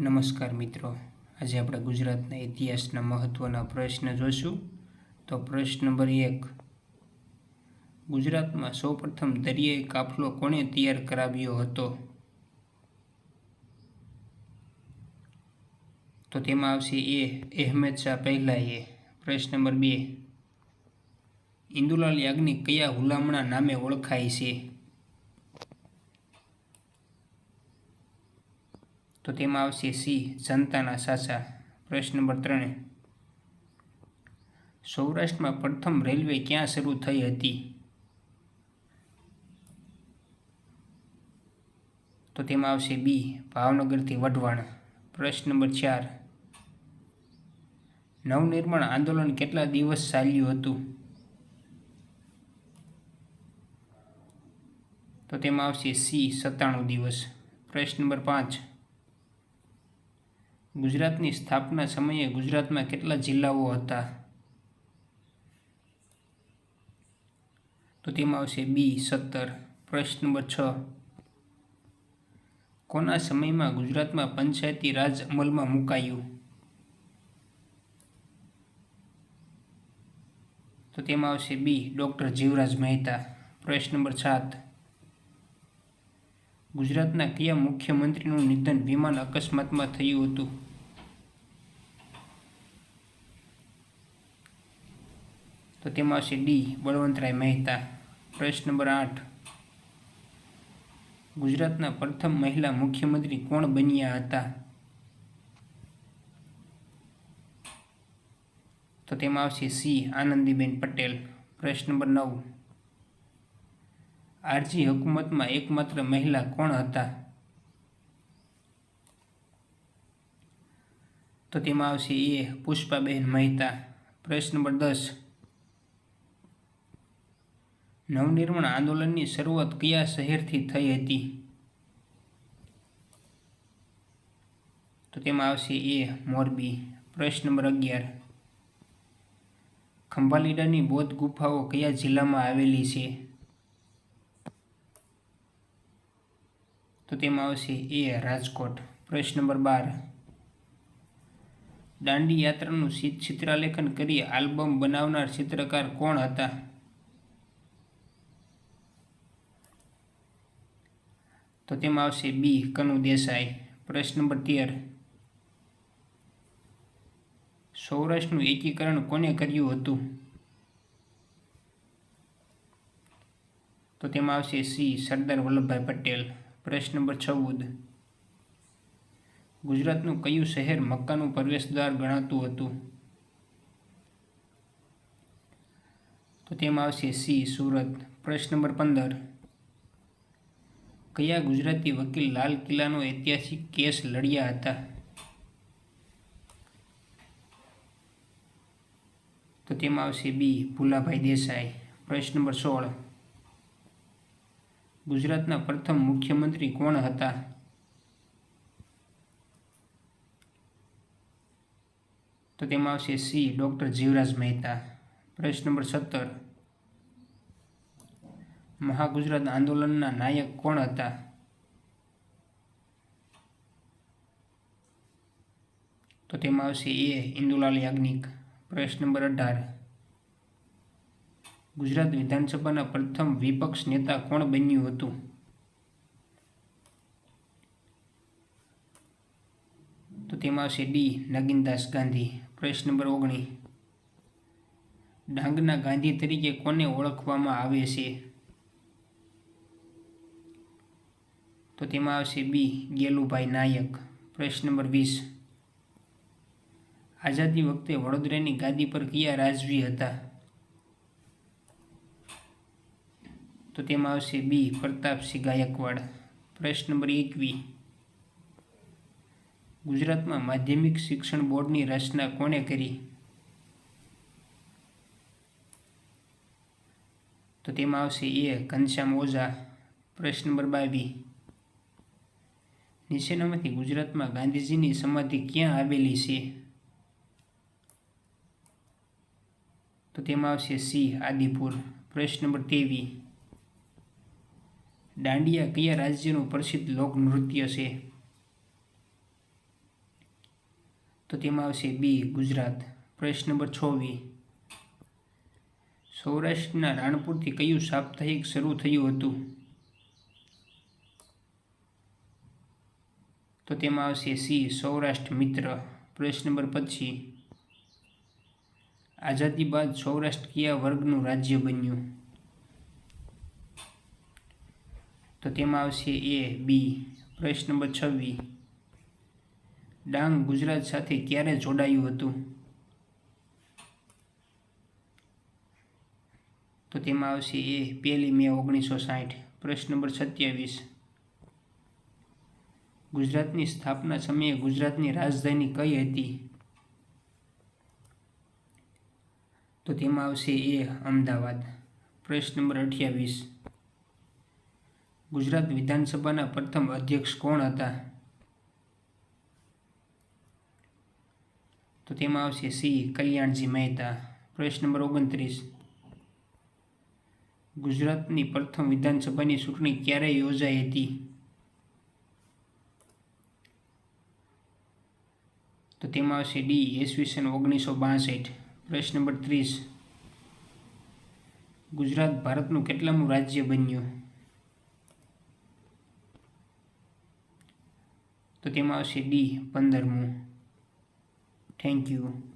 નમસ્કાર મિત્રો. આજે આપણે ગુજરાતના ઇતિહાસના મહત્ત્વના પ્રશ્ન જોઈશું તો પ્રશ્ન નંબર એક. ગુજરાતમાં સૌપ્રથમ દરિયાઈ કાફલો કોણે તૈયાર કરાવ્યો હતો? તો તેમાં આવશે એ અહેમદ શાહ પહેલાએ. પ્રશ્ન નંબર બે. ઇન્દુલાલ યાજ્ઞિક કયા હુલામણા નામે ઓળખાય છે? તો તેમાં આવશે સી જનતાના સાચા પ્રશ્ન નંબર ત્રણે. સૌરાષ્ટ્રમાં પ્રથમ રેલવે ક્યાં શરૂ થઈ હતી? તો તેમાં આવશે બી, ભાવનગરથી વઢવાણ. પ્રશ્ન નંબર ચાર. નવનિર્માણ આંદોલન કેટલા દિવસ ચાલ્યું હતું? તો તેમાં આવશે સી, સત્તાણું દિવસ. પ્રશ્ન નંબર પાંચ. ગુજરાતની સ્થાપના સમયે ગુજરાતમાં કેટલા જિલ્લાઓ હતા? તો તેમાં આવશે બી, સત્તર. પ્રશ્ન નંબર છ. કોના સમયમાં ગુજરાતમાં પંચાયતી રાજ અમલમાં મુકાયું? તો તેમાં આવશે બી, ડૉક્ટર જીવરાજ મહેતા. પ્રશ્ન નંબર સાત. ગુજરાતના કયા મુખ્યમંત્રીનું નિધન વિમાન અકસ્માતમાં થયું હતું? તો તેમાં આવશે ડી, બળવંતરાય મહેતા. પ્રશ્ન નંબર આઠ. ગુજરાતના પ્રથમ મહિલા મુખ્યમંત્રી કોણ બન્યા હતા? તો તેમાં આવશે સી, આનંદીબેન પટેલ. પ્રશ્ન નંબર નવ. આરજી હુકુમતમાં એકમાત્ર મહિલા કોણ હતા? તો તેમાં આવશે એ, પુષ્પાબેન મહેતા. પ્રશ્ન નંબર દસ. નવનિર્માણ આંદોલનની શરૂઆત કયા શહેરથી થઈ હતી? તો તેમાં આવશે એ મોરબી. પ્રશ્ન નંબર અગિયાર. ખંભાલીડાની બૌદ્ધ ગુફાઓ કયા જિલ્લામાં આવેલી છે? તો તેમાં આવશે એ રાજકોટ. પ્રશ્ન નંબર બાર. દાંડી યાત્રાનું ચિત્રાલેખન કરી આલ્બમ બનાવનાર ચિત્રકાર કોણ હતા? તો તેમાં આવશે બી, કનુ દેસાઈ. પ્રશ્ન નંબર તેર. સૌરાષ્ટ્રનું એકીકરણ કોને કર્યું હતું? તો તેમાં આવશે સી, સરદાર વલ્લભભાઈ પટેલ. પ્રશ્ન નંબર ચૌદ. ગુજરાતનું કયું શહેર મક્કાનું પ્રવેશદ્વાર ગણાતું હતું? તો તેમાં આવશે સી, સુરત. પ્રશ્ન નંબર પંદર. કયા ગુજરાતી વકીલ લાલ કિલ્લાનો ઐતિહાસિક કેસ લડ્યા હતા? તો તેમાં આવશે બી, ભુલાભાઈ દેસાઈ. પ્રશ્ન નંબર સોળ. ગુજરાતના પ્રથમ મુખ્યમંત્રી કોણ હતા? તો તેમાં આવશે સી, ડૉક્ટર જીવરાજ મહેતા. પ્રશ્ન નંબર સત્તર. મહાગુજરાત આંદોલનના નાયક કોણ હતા? તો તેમાં આવશે એ ઇન્દુલાલ યાજ્ઞિક. પ્રશ્ન નંબર અઢાર. ગુજરાત વિધાનસભાના પ્રથમ વિપક્ષ નેતા કોણ બન્યું હતું? તો તેમાં આવશે ડી નગીનદાસ ગાંધી. પ્રશ્ન નંબર ઓગણીસ. ડાંગના ગાંધી તરીકે કોને ઓળખવામાં આવે છે? તો તેમાં આવશે બી, ગેલુભાઈ નાયક. પ્રશ્ન નંબર વીસ. આઝાદી વખતે વડોદરાની ગાદી પર કયા રાજવી હતા? તો તેમાં આવશે બી, પ્રતાપસિંહ ગાયકવાડ. પ્રશ્ન નંબર એકવી. ગુજરાતમાં માધ્યમિક શિક્ષણ બોર્ડની રચના કોણે કરી? તો તેમાં આવશે એ, ઘનશ્યામ ઓઝા. પ્રશ્ન નંબર બાવીસ નીચેનામાંથી ગુજરાતમાં ગાંધીજીની સમાધિ ક્યાં આવેલી છે? તો તેમાં આવશે સી, આદિપુર. પ્રશ્ન નંબર તેવી. દાંડિયા કયા રાજ્યનું પ્રસિદ્ધ લોકનૃત્ય છે? તો તેમાં આવશે બી, ગુજરાત. પ્રશ્ન નંબર છવ્વીસ. સૌરાષ્ટ્રના રાણપુરથી કયું સાપ્તાહિક શરૂ થયું હતું? તો તેમાં આવશે સી, સૌરાષ્ટ્ર મિત્ર. પ્રશ્ન નંબર પછી, આઝાદી બાદ સૌરાષ્ટ્ર વર્ગનું રાજ્ય બન્યું? તો તેમાં આવશે એ, બી. પ્રશ્ન નંબર છવ્વીસ, ડાંગ ગુજરાત સાથે ક્યારે જોડાયું હતું? તો તેમાં આવશે એ, પહેલી મે ઓગણીસો સાઠ. પ્રશ્ન નંબર સત્યાવીસ ગુજરાતની સ્થાપના સમયે ગુજરાતની રાજધાની કઈ હતી? તો તેમાં આવશે એ અમદાવાદ. પ્રશ્ન નંબર અઠ્યાવીસ. ગુજરાત વિધાનસભાના પ્રથમ અધ્યક્ષ કોણ હતા? તો તેમાં આવશે સી કલ્યાણજી મહેતા. પ્રશ્ન નંબર ઓગણત્રીસ. ગુજરાતની પ્રથમ વિધાનસભાની ચૂંટણી ક્યારે યોજાઈ હતી? તો તેમાં આવશે ડી ઈસવીસન ઓગણીસો બાસઠ. પ્રશ્ન નંબર ત્રીસ. ગુજરાત ભારતનું કેટલામું રાજ્ય બન્યું? તો તેમાં આવશે ડી, પંદરમું. Thank you